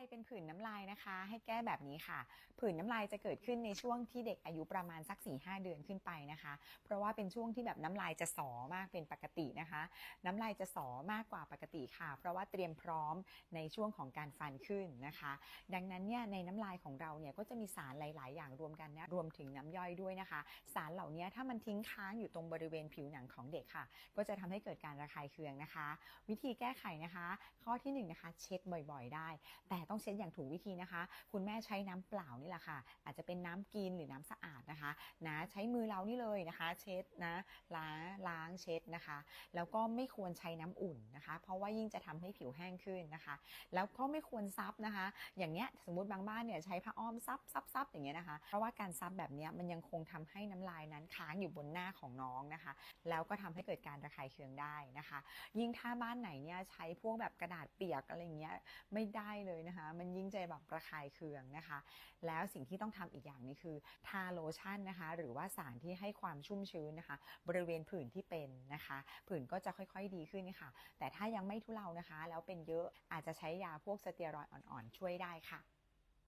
รเป็นผื่นน้ำลายนะคะ ให้แก้แบบนี้ค่ะ ผื่นน้ำลายจะเกิดขึ้นในช่วงที่เด็กอายุประมาณสัก4ี่หเดือนขึ้นไปนะคะ เพราะว่าเป็นช่วงที่แบบน้ำลายจะสอมากเป็นปกตินะคะ น้ำลายจะสอมากกว่าปกติค่ะ เพราะว่าเตรียมพร้อมในช่วงของการฟันขึ้นนะคะ ดังนั้นเนี่ยในน้ำลายของเราเนี่ยก็จะมีสารหลาย ๆ อย่างรวมกันนะรวมถึงน้ำย่อยด้วยนะคะ สารเหล่านี้ถ้ามันทิ้งค้างอยู่ตรงบริเวณผิวหนังของเด็กค่ะ ก็จะทำให้เกิดการระคายเคืองนะคะ วิธีแก้ไขนะคะ ข้อที่หนึ่งนะคะเช็ดบ่อย ๆ ได้ แต่ต้องเช็ดอย่างถูกวิธีนะคะ คุณแม่ใช้น้ำเปล่านี่แหละค่ะ อาจจะเป็นน้ำกินหรือน้ำสะอาดนะคะนะใช้มือเรานี่เลยนะคะ เช็ดนะล้างล้างเช็ดนะคะ แล้วก็ไม่ควรใช้น้ำอุ่นนะคะ เพราะว่ายิ่งจะทำให้ผิวแห้งขึ้นนะคะ แล้วก็ไม่ควรซับนะคะ อย่างเนี้ยสมมติบางบ้านเนี่ยใช้ผ้าอ้อมซับซับซับอย่างเงี้ยนะคะ เพราะว่าการซับแบบเนี้ยมันยังคงทำให้น้ำลายนั้นค้างอยู่บนหน้าของน้องนะคะ แล้วก็ทำให้เกิดการระคายเคืองได้นะคะ ยิ่งถ้าบ้านไหนเนี่ยใช้พวกแบบกระดาษเปียกอะไรเงี้ยไม่ได้เลยนะคะมันยิ่งใจแบบระคายเคืองนะคะ แล้วสิ่งที่ต้องทำอีกอย่างนี้คือทาโลชั่นนะคะ หรือว่าสารที่ให้ความชุ่มชื้นนะคะ บริเวณผื่นที่เป็นนะคะ ผื่นก็จะค่อยๆดีขึ้นค่ะ แต่ถ้ายังไม่ทุเลานะคะ แล้วเป็นเยอะอาจจะใช้ยาพวกสเตียรอยอ่อนๆช่วยได้ค่ะ